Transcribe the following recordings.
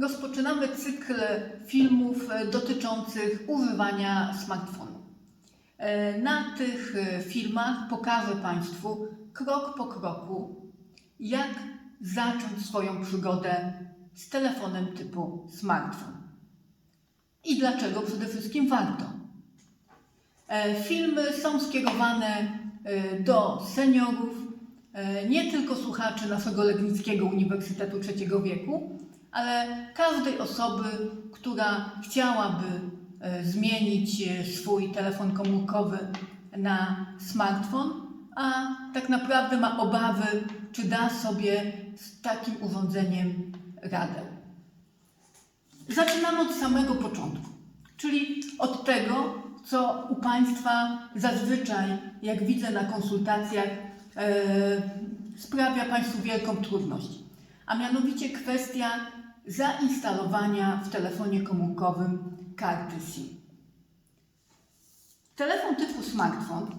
Rozpoczynamy cykl filmów e, dotyczących używania smartfonu. E, Na tych e, filmach pokażę Państwu krok po kroku, jak zacząć swoją przygodę z telefonem typu smartfon. I dlaczego przede wszystkim warto. Filmy są skierowane do seniorów, nie tylko słuchaczy naszego Legnickiego Uniwersytetu Trzeciego Wieku, ale każdej osoby, która chciałaby e, zmienić e, swój telefon komórkowy na smartfon, a tak naprawdę ma obawy, czy da sobie z takim urządzeniem radę. Zaczynamy od samego początku, czyli od tego, co u Państwa zazwyczaj, jak widzę na konsultacjach, e, sprawia Państwu wielką trudność, a mianowicie kwestia zainstalowania w telefonie komórkowym karty SIM. Telefon typu smartfon,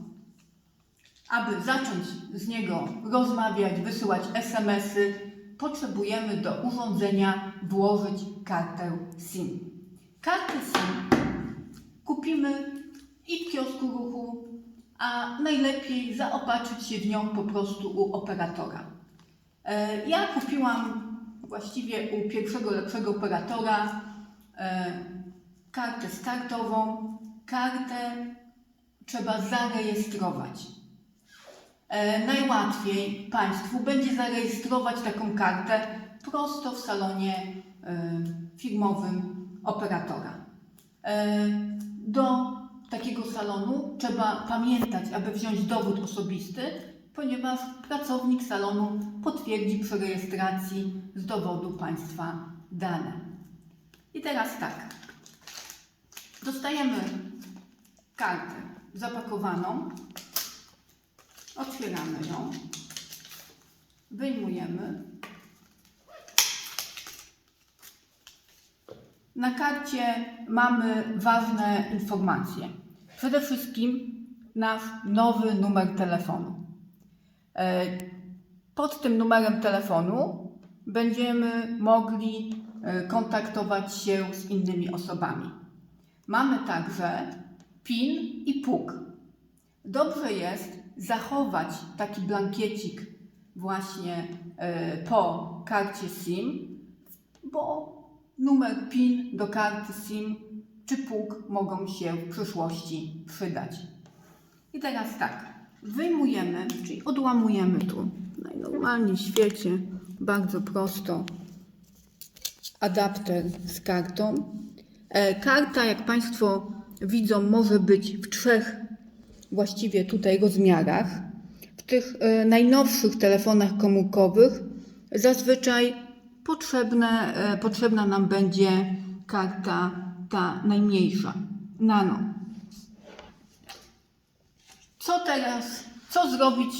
aby zacząć z niego rozmawiać, wysyłać SMS-y, potrzebujemy do urządzenia włożyć kartę SIM. Kartę SIM kupimy i w kiosku ruchu, a najlepiej zaopatrzyć się w nią po prostu u operatora. E, Ja kupiłam właściwie u pierwszego lepszego operatora e, kartę startową. Kartę trzeba zarejestrować. E, Najłatwiej Państwu będzie zarejestrować taką kartę prosto w salonie firmowym operatora. Do takiego salonu trzeba pamiętać, aby wziąć dowód osobisty, ponieważ pracownik salonu potwierdzi przy rejestracji z dowodu Państwa dane. I teraz tak. Dostajemy kartę zapakowaną, otwieramy ją, wyjmujemy. Na karcie mamy ważne informacje. Przede wszystkim nasz nowy numer telefonu. E, Pod tym numerem telefonu będziemy mogli e, kontaktować się z innymi osobami. Mamy także PIN i PUK. Dobrze jest zachować taki blankiecik właśnie e, po karcie SIM, bo numer PIN do karty SIM czy PUK mogą się w przyszłości przydać. I teraz tak, wyjmujemy, czyli odłamujemy tu najnormalniej w świecie, bardzo prosto, adapter z kartą. E, Karta, jak Państwo widzą, może być w trzech właściwie tutaj rozmiarach. W tych e, najnowszych telefonach komórkowych zazwyczaj potrzebne, e, potrzebna nam będzie karta ta najmniejsza, nano. Co teraz, co zrobić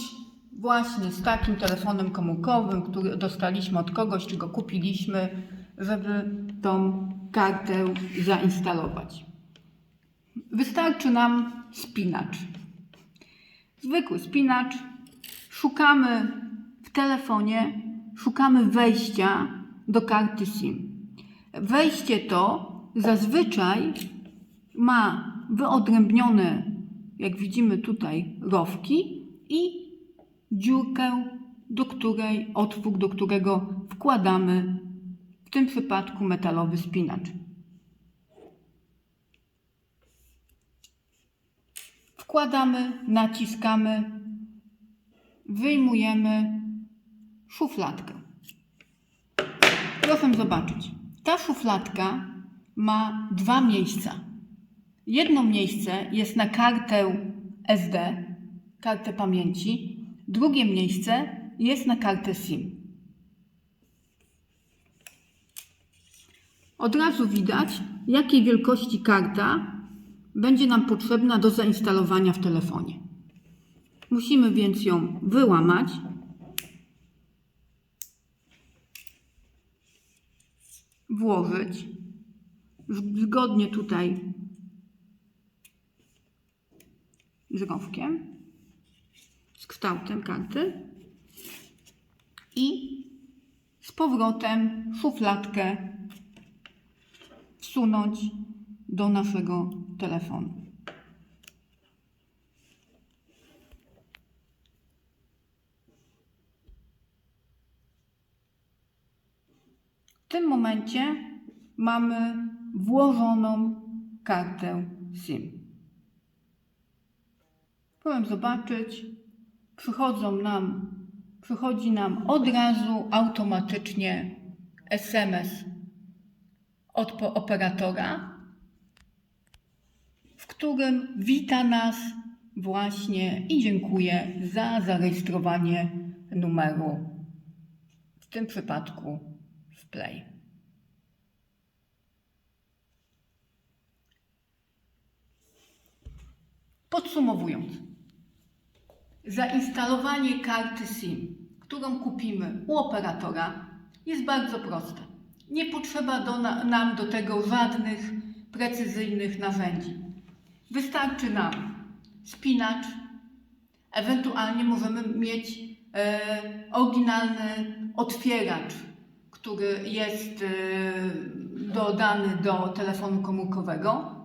właśnie z takim telefonem komórkowym, który dostaliśmy od kogoś, czy go kupiliśmy, żeby tą kartę zainstalować? Wystarczy nam spinacz. Zwykły spinacz. Szukamy w telefonie, szukamy wejścia do karty SIM. Wejście to zazwyczaj ma wyodrębnione, jak widzimy tutaj, rowki i dziurkę, do której, otwór, do którego wkładamy w tym przypadku metalowy spinacz. Wkładamy, naciskamy, wyjmujemy szufladkę. Proszę zobaczyć, ta szufladka ma dwa miejsca. Jedno miejsce jest na kartę SD, kartę pamięci, drugie miejsce jest na kartę SIM. Od razu widać, jakiej wielkości karta będzie nam potrzebna do zainstalowania w telefonie. Musimy więc ją wyłamać. Włożyć zgodnie tutaj z rowkiem, z kształtem karty i z powrotem szufladkę wsunąć do naszego telefonu. W tym momencie mamy włożoną kartę SIM. Próbuję zobaczyć. Przychodzą nam, przychodzi nam od razu automatycznie SMS od operatora, w którym wita nas właśnie i dziękuję za zarejestrowanie numeru, w tym przypadku w Play. Podsumowując, zainstalowanie karty SIM, którą kupimy u operatora, jest bardzo proste. Nie potrzeba do na, nam do tego żadnych precyzyjnych narzędzi. Wystarczy nam spinacz, ewentualnie możemy mieć e, oryginalny otwieracz, który jest e, dodany do telefonu komórkowego.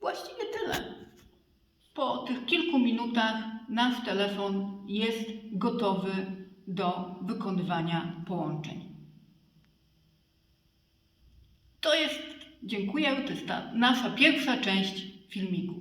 Właściwie tyle. Po tych kilku minutach nasz telefon jest gotowy do wykonywania połączeń. To jest, dziękuję, to jest ta nasza pierwsza część filmiku.